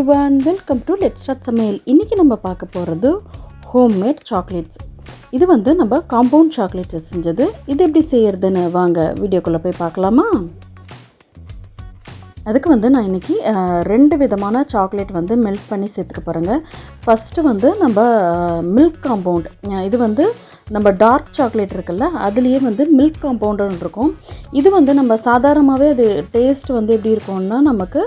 Everyone welcome to let start சமையல் இன்றைக்கி நம்ம பார்க்க போகிறது ஹோம்மேட் சாக்லேட்ஸ் இது வந்து நம்ம காம்பவுண்ட் சாக்லேட்ஸ் செஞ்சது. இது எப்படி செய்யறதுன்னு வாங்க வீடியோக்குள்ளே போய் பார்க்கலாமா? அதுக்கு வந்து நான் இன்றைக்கி ரெண்டு விதமான சாக்லேட் வந்து மெல்ட் பண்ணி சேர்த்துக்க போகிறேங்க ஃபஸ்ட்டு வந்து நம்ம மில்க் காம்பவுண்ட் இது வந்து நம்ம டார்க் சாக்லேட் இருக்குல்ல அதுலேயே வந்து மில்க் காம்பவுண்டுன்னு இருக்கும். இது வந்து நம்ம சாதாரணமாகவே அது டேஸ்ட் வந்து எப்படி இருக்கும்னா நமக்கு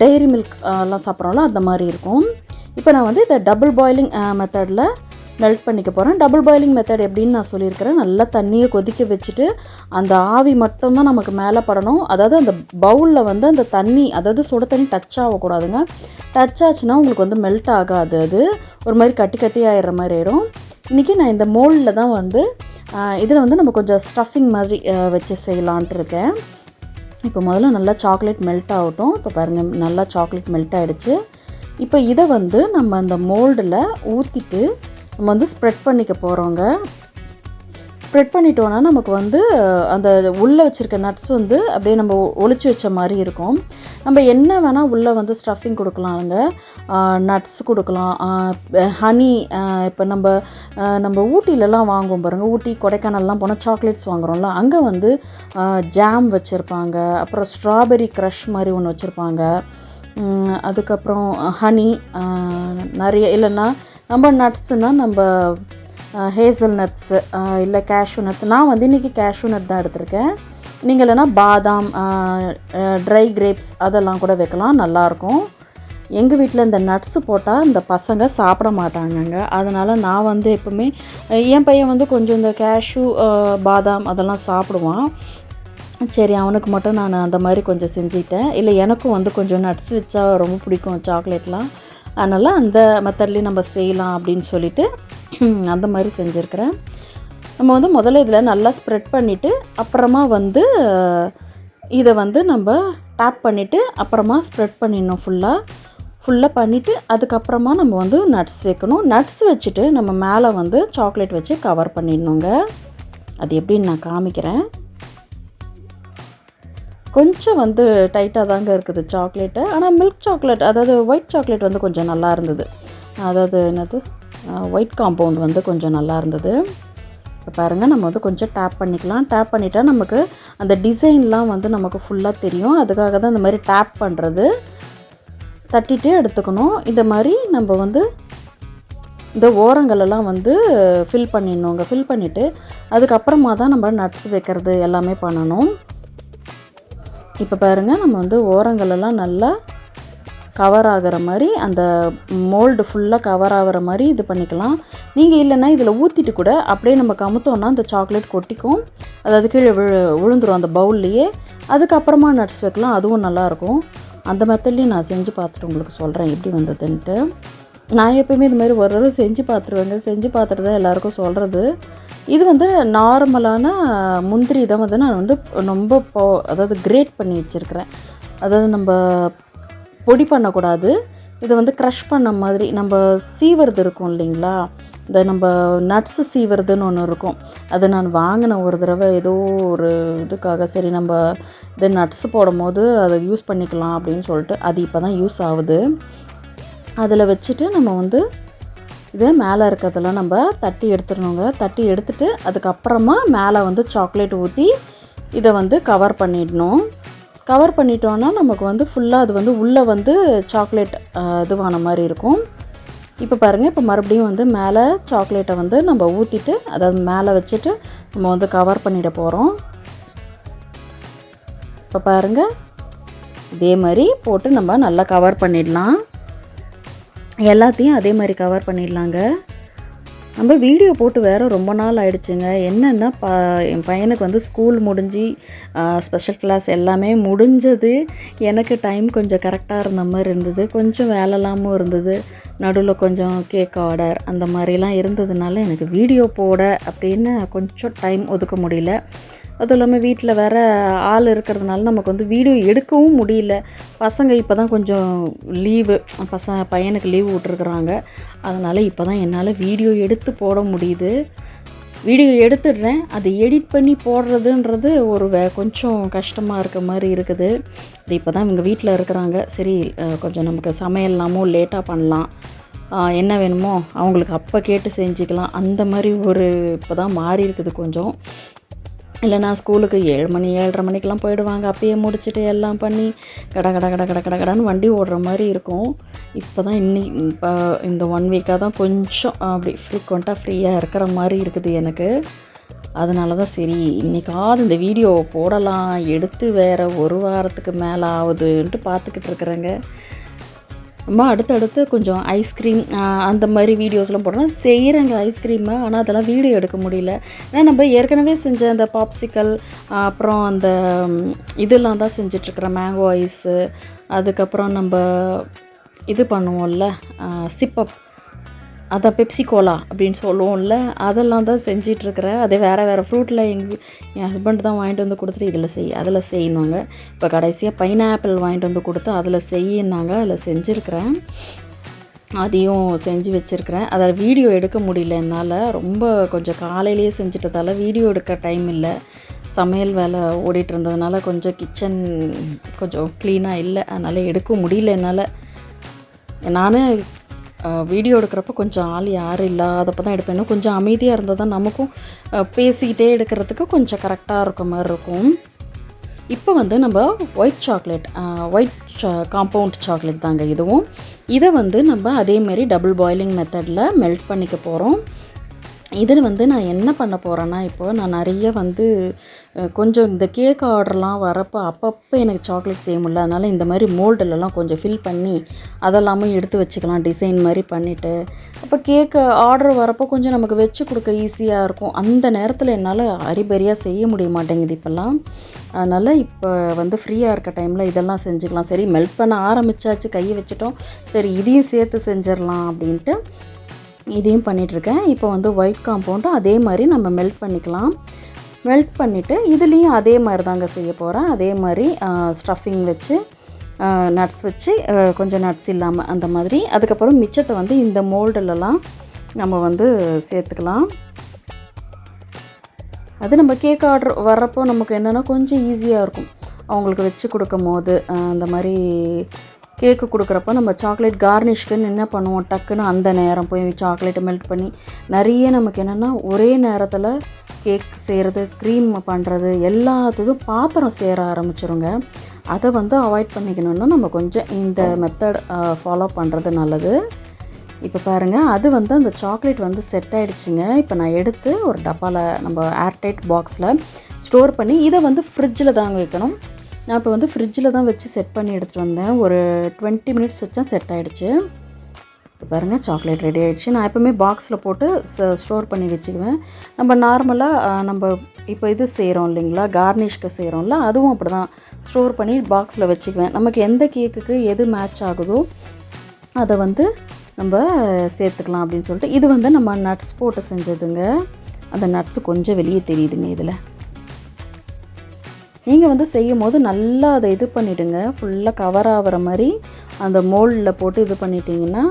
டெய்ரி மில்க் எல்லாம் சாப்பிட்றோம்ல அந்த மாதிரி இருக்கும். இப்போ நான் வந்து இதை டபுள் பாயிலிங் மெத்தடில் மெல்ட் பண்ணிக்க போகிறேன் டபுள் பாயிலிங் மெத்தட் எப்படின்னு நான் சொல்லியிருக்கிறேன். நல்லா தண்ணியை கொதிக்க வச்சுட்டு அந்த ஆவி மட்டும்தான் நமக்கு மேலே படணும். அதாவது அந்த பவுலில் வந்து அந்த தண்ணி அதாவது சுட தண்ணி டச் ஆகக்கூடாதுங்க. டச் ஆச்சுன்னா உங்களுக்கு வந்து மெல்ட் ஆகாது அது. ஒரு மாதிரி கட்டி கட்டி ஆகிடுற மாதிரி ஆயிடும். இன்றைக்கி நான் இந்த மோல்டில் தான் வந்து இதில் வந்து நம்ம கொஞ்சம் ஸ்டஃபிங் மாதிரி வச்சு செய்யலான்ட்டு இருக்கேன். இப்போ முதல்ல நல்லா சாக்லேட் மெல்ட் ஆகட்டும். இப்போ பாருங்கள் நல்லா சாக்லேட் மெல்ட் ஆகிடுச்சு இப்போ இதை வந்து நம்ம அந்த மோல்டில் ஊற்றிட்டு நம்ம வந்து ஸ்ப்ரெட் பண்ணிக்க போகிறோங்க ஸ்ப்ரெட் பண்ணிட்டோன்னா நமக்கு வந்து அந்த உள்ளே வச்சுருக்க நட்ஸ் வந்து அப்படியே நம்ம ஒழிச்சு வச்ச மாதிரி இருக்கும். நம்ம என்ன வேணால் உள்ளே வந்து ஸ்டஃபிங் கொடுக்கலாங்க நட்ஸ் கொடுக்கலாம். ஹனி இப்போ நம்ம நம்ம ஊட்டிலலாம் வாங்குவோம் பாருங்கள் ஊட்டி கொடைக்கானல்லாம் போனால் சாக்லேட்ஸ் வாங்குகிறோம்ல அங்கே வந்து ஜாம் வச்சுருப்பாங்க. அப்புறம் ஸ்ட்ராபெரி க்ரஷ் மாதிரி ஒன்று வச்சுருப்பாங்க. அதுக்கப்புறம் ஹனி நிறைய இல்லைன்னா நம்ம நட்ஸுனால் நம்ம ஹேசல் நட்ஸு இல்லை கேஷ்யூ நட்ஸ் நான் வந்து இன்றைக்கி கேஷ்யூ நட் தான் எடுத்திருக்கேன். நீங்கள் இல்லைனா பாதாம் ட்ரை கிரேப்ஸ் அதெல்லாம் கூட வைக்கலாம். நல்லாயிருக்கும். எங்கள் வீட்டில் இந்த நட்ஸு போட்டால் இந்த பசங்க சாப்பிட மாட்டாங்கங்க. அதனால் நான் வந்து எப்போவுமே என் பையன் வந்து கொஞ்சம் இந்த கேஷ்யூ பாதாம் அதெல்லாம் சாப்பிடுவான். சரி அவனுக்கு மட்டும் நான் அந்த மாதிரி கொஞ்சம் செஞ்சுட்டேன் இல்லை எனக்கும் வந்து கொஞ்சம் நட்ஸ் வச்சா ரொம்ப பிடிக்கும் சாக்லேட்லாம் அதனால் அந்த மெத்தட்லேயும் நம்ம செய்யலாம் அப்படின்னு சொல்லிட்டு அந்த மாதிரி செஞ்சுருக்கிறேன். நம்ம வந்து முதல்ல இதில் நல்லா ஸ்ப்ரெட் பண்ணிவிட்டு அப்புறமா வந்து இதை வந்து நம்ம டேப் பண்ணிவிட்டு அப்புறமா ஸ்ப்ரெட் பண்ணிடணும் ஃபுல்லாக ஃபுல்லாக பண்ணிவிட்டு அதுக்கப்புறமா நம்ம வந்து நட்ஸ் வைக்கணும். நட்ஸ் வச்சுட்டு நம்ம மேலே வந்து சாக்லேட் வச்சு கவர் பண்ணிடணுங்க. அது எப்படின்னு நான் காமிக்கிறேன். கொஞ்சம் வந்து டைட்டாக தாங்க இருக்குது சாக்லேட்டு ஆனால் மில்க் சாக்லேட் அதாவது ஒயிட் சாக்லேட் வந்து கொஞ்சம் நல்லா இருந்தது. அதாவது என்னது? ஒயிட் காம்பவுண்ட் வந்து கொஞ்சம் நல்லா இருந்தது. இப்போ பாருங்கள் நம்ம வந்து கொஞ்சம் டேப் பண்ணிக்கலாம். டேப் பண்ணிட்டால் நமக்கு அந்த டிசைன்லாம் வந்து நமக்கு ஃபுல்லாக தெரியும். அதுக்காக தான் இந்த மாதிரி டேப் பண்ணுறது தட்டிகிட்டே எடுத்துக்கணும். இந்த மாதிரி நம்ம வந்து இந்த ஓரங்களெல்லாம் வந்து ஃபில் பண்ணிடணுங்க ஃபில் பண்ணிவிட்டு அதுக்கப்புறமா தான் நம்ம நட்ஸ் வைக்கிறது எல்லாமே பண்ணணும். இப்போ பாருங்கள் நம்ம வந்து ஓரங்களெல்லாம் நல்லா கவர் ஆகிற மாதிரி அந்த மோல்டு ஃபுல்லாக கவர் ஆகிற மாதிரி இது பண்ணிக்கலாம். நீங்கள் இல்லைன்னா இதில் ஊற்றிட்டு கூட அப்படியே நம்ம கமுத்தோன்னா அந்த சாக்லேட் கொட்டிக்கும். அதாவது கீழே விழு விழுந்துரும் அந்த பவுல்லையே அதுக்கப்புறமா நட்ஸ் வைக்கலாம் அதுவும் நல்லாயிருக்கும். அந்த மெத்தட்லேயும் நான் செஞ்சு பார்த்துட்டு உங்களுக்கு சொல்கிறேன் எப்படி வந்ததுன்ட்டு. நான் எப்போயுமே இது மாதிரி ஒரு தடவை செஞ்சு பார்த்துருவேங்க. செஞ்சு பார்த்துட்டு தான் எல்லாேருக்கும் சொல்கிறது இது வந்து நார்மலான முந்திரி தான் வந்து நான் வந்து ரொம்ப போ அதாவது கிரேட் பண்ணி வச்சுருக்கிறேன். அதாவது நம்ம பொடி பண்ணக்கூடாது. இதை வந்து க்ரஷ் பண்ண மாதிரி நம்ம சீவறது இருக்கும் இல்லைங்களா? இந்த நம்ம நட்ஸு சீவறதுன்னு ஒன்று இருக்கும். அதை நான் வாங்கினேன் ஒரு தடவை ஏதோ ஒரு இதுக்காக சரி நம்ம இது நட்ஸு போடும் போது அதை யூஸ் பண்ணிக்கலாம் அப்படின்னு சொல்லிட்டு அது இப்போ தான் யூஸ் ஆகுது. அதில் வச்சுட்டு நம்ம வந்து இதை மேலே இருக்கிறதெல்லாம் நம்ம தட்டி எடுத்துடணுங்க. தட்டி எடுத்துட்டு அதுக்கப்புறமா மேலே வந்து சாக்லேட் ஊற்றி இதை வந்து கவர் பண்ணிடணும். கவர் பண்ணிட்டோன்னா நமக்கு வந்து ஃபுல்லாக அது வந்து உள்ளே வந்து சாக்லேட் இதுவான மாதிரி இருக்கும். இப்போ பாருங்கள் இப்போ மறுபடியும் வந்து மேலே சாக்லேட்டை வந்து நம்ம ஊற்றிட்டு அதாவது மேலே வச்சுட்டு நம்ம வந்து கவர் பண்ணிட போகிறோம் இப்போ பாருங்கள் இதே மாதிரி போட்டு நம்ம நல்லா கவர் பண்ணிடலாம். எல்லாத்தையும் அதே மாதிரி கவர் பண்ணிடலாங்க. நம்ம வீடியோ போட்டு வேறு ரொம்ப நாள் ஆயிடுச்சுங்க. என்னென்னா ப என் பையனுக்கு வந்து ஸ்கூல் முடிஞ்சு ஸ்பெஷல் கிளாஸ் எல்லாமே முடிஞ்சது. எனக்கு டைம் கொஞ்சம் கரெக்டாக இருந்த மாதிரி இருந்தது. கொஞ்சம் வேலைலாமும் இருந்தது. நடுவில் கொஞ்சம் கேக் ஆர்டர் அந்த மாதிரிலாம் இருந்ததுனால எனக்கு வீடியோ போட அப்படின்னு கொஞ்சம் டைம் ஒதுக்க முடியல. அதுவும் இல்லாமல் வீட்டில் வேறு ஆள் இருக்கிறதுனால நமக்கு வந்து வீடியோ எடுக்கவும் முடியல. பசங்க இப்போ தான் கொஞ்சம் லீவு பசங்க பையனுக்கு லீவு விட்ருக்குறாங்க அதனால் இப்போ தான் என்னால் வீடியோ எடுத்து போட முடியுது. வீடியோ எடுத்துடுறேன். அது எடிட் பண்ணி போடுறதுன்றது ஒரு வே கொஞ்சம் கஷ்டமாக இருக்க மாதிரி இருக்குது. அது இப்போ தான் இவங்க வீட்டில் இருக்கிறாங்க. சரி கொஞ்சம் நமக்கு சமையல்லாமும் லேட்டாக பண்ணலாம். என்ன வேணுமோ அவங்களுக்கு அப்போ கேட்டு செஞ்சுக்கலாம். அந்த மாதிரி ஒரு இப்போ தான் மாறி இருக்குது கொஞ்சம். இல்லைனா ஸ்கூலுக்கு ஏழு மணி ஏழரை மணிக்கெலாம் போயிடுவாங்க. அப்பயே முடிச்சுட்டு எல்லாம் பண்ணி கட கட கட கட கட கடன்னு வண்டி ஓடுற மாதிரி இருக்கும். இப்போ தான் இன்னி இப்போ இந்த ஒன் வீக்காக தான் கொஞ்சம் அப்படி ஃப்ரீக்வெண்ட்டாக ஃப்ரீயாக இருக்கிற மாதிரி இருக்குது எனக்கு. அதனால தான் சரி இன்றைக்காவது இந்த வீடியோ போடலாம். எடுத்து வேறு ஒரு வாரத்துக்கு மேலே ஆகுதுன்ட்டு பார்த்துக்கிட்டு இருக்கிறேங்க. அம்மா அடுத்தடுத்து கொஞ்சம் ஐஸ்கிரீம் அந்த மாதிரி வீடியோஸ்லாம் போடுறோம் செய்கிறேங்க ஐஸ்கிரீமை ஆனால் அதெல்லாம் வீடியோ எடுக்க முடியல. ஏன்னா நம்ம ஏற்கனவே செஞ்ச அந்த பாப்சிக்கல் அப்புறம் அந்த இதெல்லாம் தான் செஞ்சிட்ருக்குறோம் மேங்கோ ஐஸு அதுக்கப்புறம் நம்ம இது பண்ணுவோம்ல சிப்பப் அதான் பெப்சி கோலா அப்படின்னு சொல்லுவோம்ல அதெல்லாம் தான் செஞ்சிட்ருக்கிறேன். அதே வேறு வேறு ஃப்ரூட்டில் எங்கள் என் ஹஸ்பண்ட் தான் வாங்கிட்டு வந்து கொடுத்துட்டு இதில் செய் அதில் செய்யணுங்க இப்போ கடைசியாக பைனாப்பிள் வாங்கிட்டு வந்து கொடுத்து அதில் செய்யினாங்க அதில் செஞ்சுருக்கிறேன். அதையும் செஞ்சு வச்சுருக்கிறேன். அதை வீடியோ எடுக்க முடியல என்னால். ரொம்ப கொஞ்சம் காலையிலேயே செஞ்சிட்டதால வீடியோ எடுக்க டைம் இல்லை. சமையல் வேலை ஓடிட்டு இருந்ததுனால கொஞ்சம் கிச்சன் கொஞ்சம் க்ளீனாக இல்லை. அதனால் எடுக்க முடியல என்னால். நான் வீடியோ எடுக்கிறப்ப கொஞ்சம் ஆள் யாரும் இல்லாதப்போ தான் எடுப்பேன். கொஞ்சம் அமைதியாக இருந்தால் தான் நமக்கும் பேசிக்கிட்டே எடுக்கிறதுக்கு கொஞ்சம் கரெக்டாக இருக்க மாதிரி இருக்கும். இப்போ வந்து நம்ம white chocolate white compound chocolate தாங்க இதுவும். இதை வந்து நம்ம அதேமாரி டபுள் பாயிலிங் மெத்தடில் மெல்ட் பண்ணிக்க போகிறோம் இதில் வந்து நான் என்ன பண்ண போகிறேன்னா இப்போ நான் நிறைய வந்து கொஞ்சம் இந்த கேக் ஆர்டர்லாம் வரப்போ அப்பப்போ எனக்கு சாக்லேட் செய்ய முடியல. அதனால் இந்த மாதிரி மோல்டுலலாம் கொஞ்சம் ஃபில் பண்ணி அதெல்லாமே எடுத்து வச்சுக்கலாம். டிசைன் மாதிரி பண்ணிவிட்டு அப்போ கேக்கு ஆர்டர் வரப்போ கொஞ்சம் நமக்கு வச்சு கொடுக்க ஈஸியாக இருக்கும். அந்த நேரத்தில் என்னால் அரிபரியாக செய்ய முடிய மாட்டேங்குது இப்போல்லாம். அதனால் இப்போ வந்து ஃப்ரீயாக இருக்க டைமில் இதெல்லாம் செஞ்சுக்கலாம். சரி மெல்ட் பண்ண ஆரம்பிச்சாச்சு கையை வச்சுட்டோம். சரி இதையும் சேர்த்து செஞ்சிடலாம் அப்படின்ட்டு இதையும் பண்ணிகிட்ருக்கேன் இப்போ வந்து ஒயிட் காம்பவுண்டும் அதே மாதிரி நம்ம மெல்ட் பண்ணிக்கலாம். மெல்ட் பண்ணிவிட்டு இதுலேயும் அதே மாதிரி தாங்க செய்ய போகிறேன் அதே மாதிரி ஸ்டஃபிங் வச்சு நட்ஸ் வச்சு கொஞ்சம் நட்ஸ் இல்லாமல் அந்த மாதிரி. அதுக்கப்புறம் மிச்சத்தை வந்து இந்த மோல்டுலலாம் நம்ம வந்து சேர்த்துக்கலாம். அது நம்ம கேக் ஆர்டர் வர்றப்போ நமக்கு என்னென்னா கொஞ்சம் ஈஸியாக இருக்கும். அவங்களுக்கு வச்சு கொடுக்கும் போது அந்த மாதிரி கேக்கு கொடுக்குறப்ப நம்ம சாக்லேட் கார்னிஷ்க்குன்னு என்ன பண்ணுவோம்? டக்குன்னு அந்த நேரம் போய் சாக்லேட்டை மெல்ட் பண்ணி நிறைய நமக்கு என்னென்னா ஒரே நேரத்தில் கேக் செய்கிறது க்ரீம் பண்ணுறது எல்லாத்துக்கும் பாத்திரம் சேர ஆரம்பிச்சிருங்க. அதை வந்து அவாய்ட் பண்ணிக்கணுன்னா நம்ம கொஞ்சம் இந்த மெத்தட் ஃபாலோ பண்ணுறது நல்லது. இப்போ பாருங்கள் அது வந்து அந்த சாக்லேட் வந்து செட் ஆகிடுச்சிங்க இப்போ நான் எடுத்து ஒரு டப்பாவில் நம்ம ஏர்டைட் பாக்ஸில் ஸ்டோர் பண்ணி இதை வந்து ஃப்ரிட்ஜில் தாங்க வைக்கணும். நான் இப்போ வந்து ஃப்ரிட்ஜில் தான் வச்சு செட் பண்ணி எடுத்துகிட்டு வந்தேன். ஒரு டுவெண்ட்டி மினிட்ஸ் வச்சா செட் ஆகிடுச்சு இப்போ பாருங்கள் சாக்லேட் ரெடி ஆகிடுச்சு நான் எப்போவுமே பாக்ஸில் போட்டு ஸ்டோர் பண்ணி வச்சுக்குவேன். நம்ம நார்மலாக நம்ம இப்போ இது செய்கிறோம் இல்லைங்களா? கார்னிஷ்க்கு செய்கிறோம்ல அதுவும் அப்படி தான் ஸ்டோர் பண்ணி பாக்ஸில் வச்சுக்குவேன். நமக்கு எந்த கேக்குக்கு எது மேட்ச் ஆகுதோ அதை வந்து நம்ம சேர்த்துக்கலாம் அப்படின்னு சொல்லிட்டு இது வந்து நம்ம நட்ஸ் போட்டு செஞ்சதுங்க. அந்த நட்ஸு கொஞ்சம் வெளியே தெரியுதுங்க இதில். நீங்கள் வந்து செய்யும் போது நல்லா அதை இது பண்ணிவிடுங்க ஃபுல்லாக கவர் ஆகிற மாதிரி அந்த மோல்டில் போட்டு இது பண்ணிட்டீங்கன்னா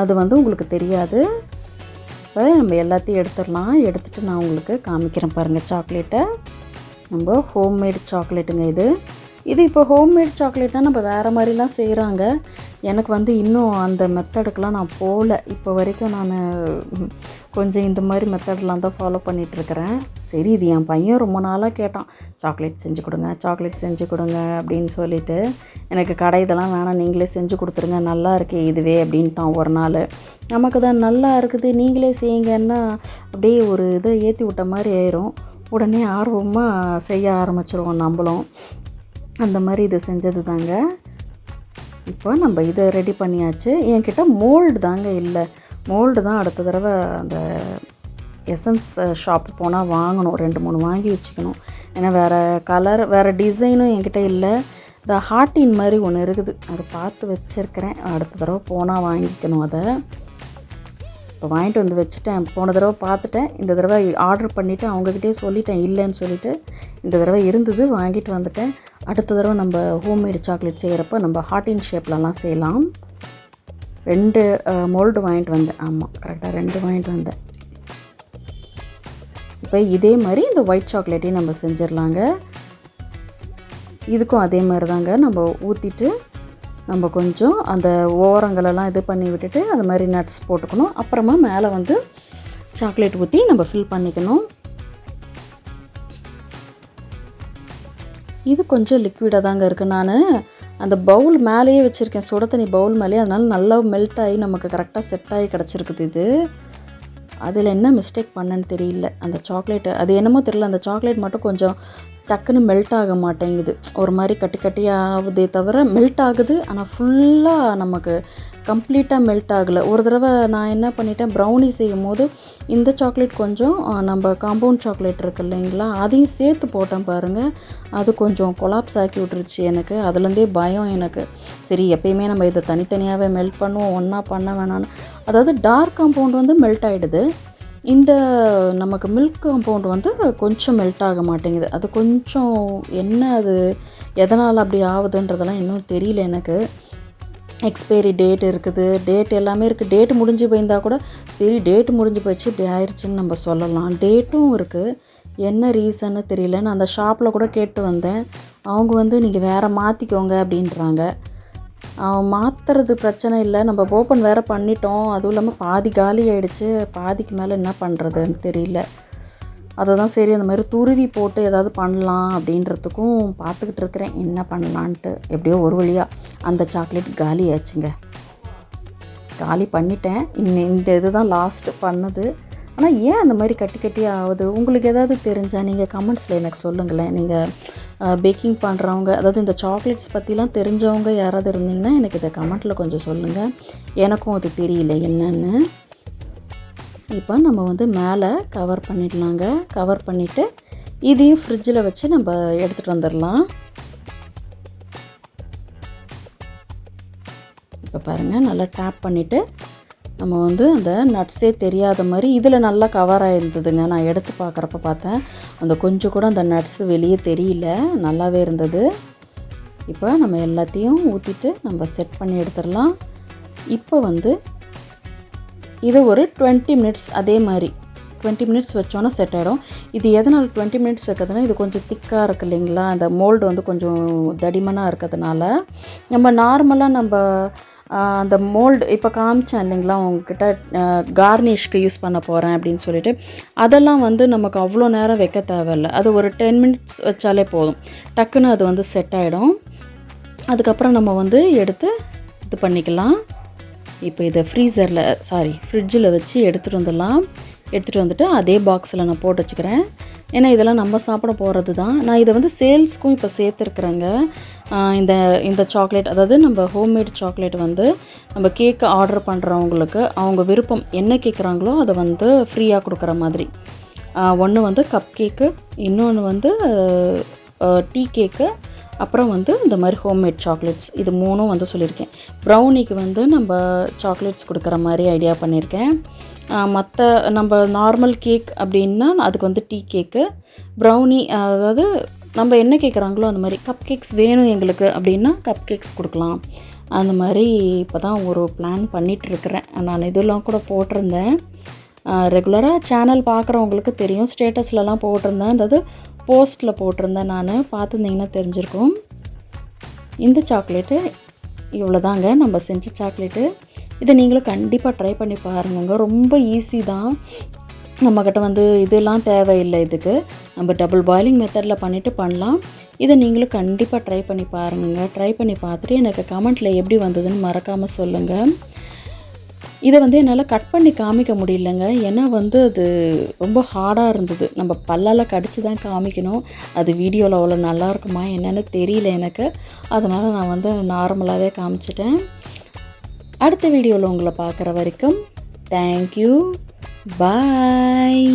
அது வந்து உங்களுக்கு தெரியாது. இப்போ நம்ம எல்லாத்தையும் எடுத்துடலாம். எடுத்துகிட்டு நான் உங்களுக்கு காமிக்கிறேன் பாருங்கள் சாக்லேட்டை நம்ம ஹோம்மேட் சாக்லேட்டுங்க இது. இது இப்போ ஹோம்மேட் சாக்லேட்னால் நம்ம வேறு மாதிரிலாம் செய்கிறாங்க எனக்கு வந்து இன்னும் அந்த மெத்தடுக்கெலாம் நான் போகல இப்போ வரைக்கும் நான் கொஞ்சம் இந்த மாதிரி மெத்தட்லாம் தான் ஃபாலோ பண்ணிகிட்ருக்கிறேன் சரி இது என் பையன் ரொம்ப நாளாக கேட்டான். சாக்லேட் செஞ்சு கொடுங்க சாக்லேட் செஞ்சு கொடுங்க அப்படின்னு சொல்லிட்டு. எனக்கு கடை இதெல்லாம் வேணாம் நீங்களே செஞ்சு கொடுத்துருங்க நல்லா இருக்கே இதுவே அப்படின்ட்டான் ஒரு நாள். நமக்கு தான் நல்லா இருக்குது நீங்களே செய்யுங்கன்னா அப்படியே ஒரு இதை ஏற்றி விட்ட மாதிரி ஆயிரும். உடனே ஆர்வமாக செய்ய ஆரம்பிச்சிருவோம் நம்மளும். அந்த மாதிரி இது செஞ்சது தாங்க இப்போ நம்ம இதை ரெடி பண்ணியாச்சு. என்கிட்ட மோல்டு தாங்க இல்லை. மோல்டு தான் அடுத்த தடவை அந்த எசன்ஸ் ஷாப் போனால் வாங்கணும். ரெண்டு மூணு வாங்கி வச்சுக்கணும். ஏன்னா வேறு கலர் வேறு டிசைனும் என்கிட்ட இல்லை. இந்த ஹார்ட்டின் மாதிரி ஒன்று இருக்குது. அதை பார்த்து வச்சுருக்கிறேன். அடுத்த தடவை போனால் வாங்கிக்கணும் அதை. இப்போ வாங்கிட்டு வந்து வச்சுட்டேன். போன தடவை பார்த்துட்டேன். இந்த தடவை ஆர்டர் பண்ணிவிட்டு அவங்கக்கிட்டே சொல்லிட்டேன். இல்லைன்னு சொல்லிவிட்டு இந்த தடவை இருந்தது. வாங்கிட்டு வந்துட்டேன். அடுத்த தடவை நம்ம ஹோம்மேடு சாக்லேட் செய்கிறப்ப நம்ம ஹார்டின் ஷேப்லலாம் செய்யலாம். ரெண்டு மோல்டு வாங்கிட்டு வந்தேன். ஆமாம் கரெக்டாக ரெண்டு வாங்கிட்டு வந்தேன். இப்போ இதே மாதிரி இந்த ஒயிட் சாக்லேட்டையும் நம்ம செஞ்சிடலாங்க. இதுக்கும் அதே மாதிரி தாங்க நம்ம ஊற்றிட்டு நம்ம கொஞ்சம் அந்த ஓரங்களெல்லாம் இது பண்ணி விட்டுட்டு அது மாதிரி நட்ஸ் போட்டுக்கணும். அப்புறமா மேலே வந்து சாக்லேட் ஊற்றி நம்ம ஃபில் பண்ணிக்கணும். இது கொஞ்சம் லிக்விடாக தாங்க இருக்குது நான் அந்த பவுல் மேலேயே வச்சுருக்கேன். சுட தண்ணி பவுல் மேலேயே. அதனால் நல்லா மெல்ட் ஆகி நமக்கு கரெக்டாக செட் ஆகி கிடச்சிருக்குது இது. அதில் என்ன மிஸ்டேக் பண்ணேன்னு தெரியல. அந்த சாக்லேட்டு அது என்னமோ தெரியல. அந்த சாக்லேட் மட்டும் கொஞ்சம் டக்குன்னு மெல்ட் ஆக மாட்டேங்குது. ஒரு மாதிரி கட்டி கட்டியாகுதே தவிர மெல்ட் ஆகுது. ஆனால் ஃபுல்லாக நமக்கு கம்ப்ளீட்டாக மெல்ட் ஆகலை. ஒரு தடவை நான் என்ன பண்ணிட்டேன் ப்ரௌனி செய்யும் போது இந்த சாக்லேட் கொஞ்சம் நம்ம காம்பவுண்ட் சாக்லேட் இருக்கு இல்லைங்களா அதையும் சேர்த்து போட்டேன் பாருங்கள் அது கொஞ்சம் கொலாப்ஸ் ஆக்கி விட்டுருச்சு எனக்கு. அதுலேருந்தே பயம் எனக்கு. சரி எப்பயுமே நம்ம இதை தனித்தனியாகவே மெல்ட் பண்ணுவோம். ஒன்றா பண்ண வேணான்னு அதாவது டார்க் காம்பவுண்ட் வந்து மெல்ட் ஆகிடுது இந்த நமக்கு மில்க் காம்பவுண்ட் வந்து கொஞ்சம் மெல்ட் ஆக மாட்டேங்குது. அது கொஞ்சம் என்ன அது எதனால் அப்படி ஆகுதுன்றதெல்லாம் இன்னும் தெரியல எனக்கு. எக்ஸ்பைரி டேட் இருக்குது. டேட் எல்லாமே இருக்குது டேட் முடிஞ்சு போயிருந்தா கூட சரி டேட் முடிஞ்சு போச்சு இப்படி ஆயிடுச்சுன்னு நம்ம சொல்லலாம். டேட்டும் இருக்குது என்ன ரீசன்னு தெரியல. நான் அந்த ஷாப்பில் கூட கேட்டு வந்தேன். அவங்க வந்து நீங்கள் வேறு மாற்றிக்கோங்க அப்படின்றாங்க. மாற்றுறது பிரச்சனை இல்லை. நம்ம ஓப்பன் வேறு பண்ணிட்டோம். அதுவும் இல்லாமல் பாதி காலி ஆகிடுச்சு பாதிக்கு மேலே என்ன பண்ணுறதுன்னு தெரியல. அதை தான் சரி அந்த மாதிரி துருவி போட்டு ஏதாவது பண்ணலாம் அப்படின்றதுக்கும் பார்த்துக்கிட்டு இருக்கிறேன். என்ன பண்ணலான்ட்டு. எப்படியோ ஒரு வழியாக அந்த சாக்லேட் காலி ஆச்சுங்க. காலி பண்ணிட்டேன். இன்னும் இந்த இது தான் லாஸ்ட்டு பண்ணது. ஆனால் ஏன் அந்த மாதிரி கட்டி கட்டி ஆகுது? உங்களுக்கு ஏதாவது தெரிஞ்சால் நீங்கள் கமெண்ட்ஸில் எனக்கு சொல்லுங்களேன். நீங்கள் பேக்கிங் பண்ணுறவங்க அதாவது இந்த சாக்லேட்ஸ் பற்றிலாம் தெரிஞ்சவங்க யாராவது இருந்தீங்கன்னா எனக்கு இதை கமெண்ட்டில் கொஞ்சம் சொல்லுங்கள் எனக்கும் அது தெரியல என்னன்னு. இப்போ நம்ம வந்து மேலே கவர் பண்ணிடலாங்க. கவர் பண்ணிவிட்டு இதையும் ஃப்ரிட்ஜில் வச்சு நம்ம எடுத்துகிட்டு வந்துடலாம். இப்போ பாருங்கள் நல்லா டேப் பண்ணிவிட்டு நம்ம வந்து அந்த நட்ஸே தெரியாத மாதிரி இதில் நல்லா கவர் ஆகிருந்ததுங்க நான் எடுத்து பார்க்குறப்ப பார்த்தேன். அந்த கொஞ்சம் கூட அந்த நட்ஸ் வெளியே தெரியல. நல்லாவே இருந்தது. இப்போ நம்ம எல்லாத்தையும் ஊற்றிட்டு நம்ம செட் பண்ணி எடுத்துடலாம். இப்போ வந்து இது ஒரு டுவெண்ட்டி மினிட்ஸ் அதே மாதிரி. டுவெண்ட்டி மினிட்ஸ் வச்சோன்னா செட் ஆகிடும் இது எதனால் டுவெண்ட்டி மினிட்ஸ் வைக்கிறதுனா இது கொஞ்சம் திக்காக இருக்குது இல்லைங்களா? அந்த மோல்டு வந்து கொஞ்சம் தடிமனாக இருக்கிறதுனால. நம்ம நார்மலாக நம்ம அந்த மோல்டு இப்போ காமிச்சேன் இல்லைங்களா உங்ககிட்ட கார்னிஷ்க்கு யூஸ் பண்ண போகிறேன் அப்படின்னு சொல்லிட்டு. அதெல்லாம் வந்து நமக்கு அவ்வளோ நேரம் வைக்க தேவையில்ல. அது ஒரு டென் மினிட்ஸ் வச்சாலே போதும். டக்குன்னு அது வந்து செட் ஆகிடும் அதுக்கப்புறம் நம்ம வந்து எடுத்து இது பண்ணிக்கலாம். இப்போ இதை ஃப்ரீசரில் சாரி ஃப்ரிட்ஜில் வச்சு எடுத்துகிட்டு வந்துடலாம். எடுத்துகிட்டு வந்துட்டு அதே பாக்ஸில் நான் போட்டு வச்சுக்கிறேன். ஏன்னா இதெல்லாம் நம்ம சாப்பிட போகிறது தான். நான் இதை வந்து சேல்ஸ்க்கும் இப்போ சேர்த்துருக்குறேங்க. இந்த இந்த சாக்லேட் அதாவது நம்ம ஹோம்மேட் சாக்லேட் வந்து நம்ம கேக்கு ஆர்டர் பண்ணுறவங்களுக்கு அவங்க விருப்பம் என்ன கேட்குறாங்களோ அதை வந்து ஃப்ரீயாக கொடுக்குற மாதிரி. ஒன்று வந்து கப் கேக்கு இன்னொன்று வந்து டீ கேக்கு அப்புறம் வந்து இந்த மாதிரி ஹோம்மேட் சாக்லேட்ஸ் இது மூணும் வந்து சொல்லியிருக்கேன். ப்ரௌனிக்கு வந்து நம்ம சாக்லேட்ஸ் கொடுக்குற மாதிரி ஐடியா பண்ணியிருக்கேன். மற்ற நம்ம நார்மல் கேக் அப்படின்னா அதுக்கு வந்து டீ கேக்கு ப்ரௌனி அதாவது நம்ம என்ன கேட்குறாங்களோ அந்த மாதிரி கப் கேக்ஸ் வேணும் எங்களுக்கு அப்படின்னா கப் கேக்ஸ் கொடுக்கலாம். அந்த மாதிரி இப்போ தான் ஒரு பிளான் பண்ணிகிட்ருக்கிறேன் நான் இதெல்லாம் கூட போட்டிருந்தேன். ரெகுலராக சேனல் பார்க்குறவங்களுக்கு தெரியும். ஸ்டேட்டஸ்லலாம் போட்டிருந்தேன். அதாவது போஸ்ட்டில் போட்டிருந்தேன் நான். பார்த்துருந்தீங்கன்னா தெரிஞ்சிருக்கும். இந்த சாக்லேட்டு இவ்வளோதாங்க நம்ம செஞ்ச சாக்லேட்டு இதை நீங்களும் கண்டிப்பாக ட்ரை பண்ணி பாருங்கங்க. ரொம்ப ஈஸி தான். நம்மக்கிட்ட வந்து இதெல்லாம் தேவையில்லை இதுக்கு. நம்ம டபுள் பாயிலிங் மெத்தடில் பண்ணிவிட்டு பண்ணலாம். இதை நீங்களும் கண்டிப்பாக ட்ரை பண்ணி பாருங்கங்க. ட்ரை பண்ணி பார்த்துட்டு எனக்கு கமெண்ட்டில் எப்படி வந்ததுன்னு மறக்காமல் சொல்லுங்கள் இதை வந்து என்னால் கட் பண்ணி காமிக்க முடியலங்க. ஏன்னா வந்து அது ரொம்ப ஹார்டாக இருந்தது. நம்ம பல்லால் கடிச்சு தான் காமிக்கணும். அது வீடியோவில் அவ்வளோ நல்லா இருக்குமா என்னன்னு தெரியல எனக்கு. அதனால் நான் வந்து நார்மலாகவே காமிச்சிட்டேன். அடுத்த வீடியோவில் உங்களை பார்க்குற வரைக்கும் தேங்க்யூ பாய்